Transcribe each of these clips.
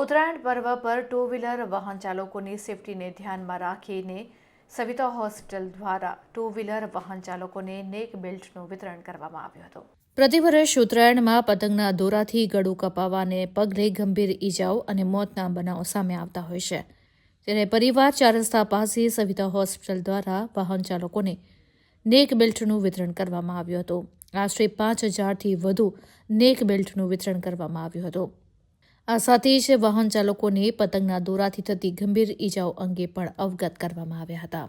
ઉત્તરાયણ પર્વ પર two wheeler વાહન ચાલકોની સેફટીને ધ્યાનમાં રાખીને સવિતા હોસ્પિટલ દ્વારા ટુ વ્હીલર વાહન ચાલકોને નેક બેલ્ટનું વિતરણ કરવામાં આવ્યું હતું. પ્રતિવર્ષ ઉત્તરાયણમાં પતંગના દોરાથી ગળું કપાવાને પગલે ગંભીર ઈજાઓ અને મોતના બનાવો સામે આવતા હોય છે. ત્યારે પરિવાર ચાર રસ્તા પાસે સવિતા હોસ્પિટલ દ્વારા વાહન ચાલકોને નેક બેલ્ટનું વિતરણ કરવામાં આવ્યું હતું. આશરે પાંચ હજારથી વધુ નેક બેલ્ટનું વિતરણ કરવામાં આવ્યું હતું. આ સાથે જ વાહન ચાલકોને પતંગના દોરાથી થતી ગંભીર ઈજાઓ અંગે પણ અવગત કરવામાં આવ્યા હતા.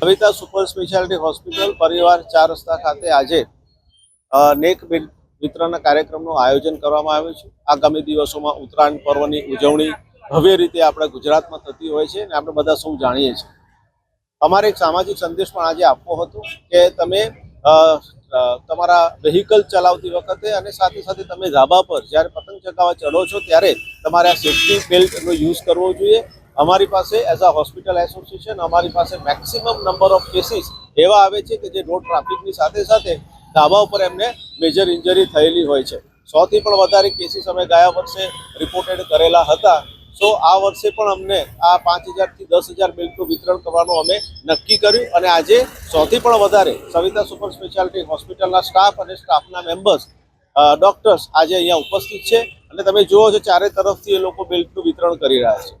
કવિતા સુપર સ્પેશિયાલિટી હોસ્પિટલ પરિવાર ચાર રસ્તા ખાતે આજે નેક મિત્રના કાર્યક્રમનું આયોજન કરવામાં આવ્યું છે. આગામી દિવસોમાં ઉત્તરાયણ પર્વની ઉજવણી ભવ્ય રીતે આપણા ગુજરાતમાં થતી હોય છે અને આપણે બધા સૌ જાણીએ છીએ. અમારે એક સામાજિક સંદેશ પણ આજે આપવો હતો કે તમે તમારા વેહિકલ ચલાવતી વખતે અને સાથે સાથે તમે ધાબા પર જ્યારે પતંગ ચગાવવા ચડો છો ત્યારે તમારે આ સેફ્ટી બેલ્ટનો યુઝ કરવો જોઈએ. અમારી પાસે એઝ અ હોસ્પિટલ એસોસિએશન અમારી પાસે મેક્સિમમ નંબર ઓફ કેસીસ એવા આવે છે કે જે રોડ ટ્રાફિકની સાથે સાથે ધાબા ઉપર એમને મેજર ઇન્જરી થયેલી હોય છે. સોથી પણ વધારે કેસીસ અમે ગયા વર્ષે રિપોર્ટેડ કરેલા હતા. સો આ વર્ષે પણ અમને આ પાંચ હજારથી દસ હજાર બિલનું વિતરણ કરવાનું અમે નક્કી કર્યું અને આજે સૌથી પણ વધારે સવિતા સુપર સ્પેશિયાલિટી હોસ્પિટલના સ્ટાફ અને સ્ટાફના મેમ્બર્સ ડૉક્ટર્સ આજે અહીંયા ઉપસ્થિત છે. અને તમે જુઓ છો ચારે તરફથી એ લોકો બિલનું વિતરણ કરી રહ્યા છે.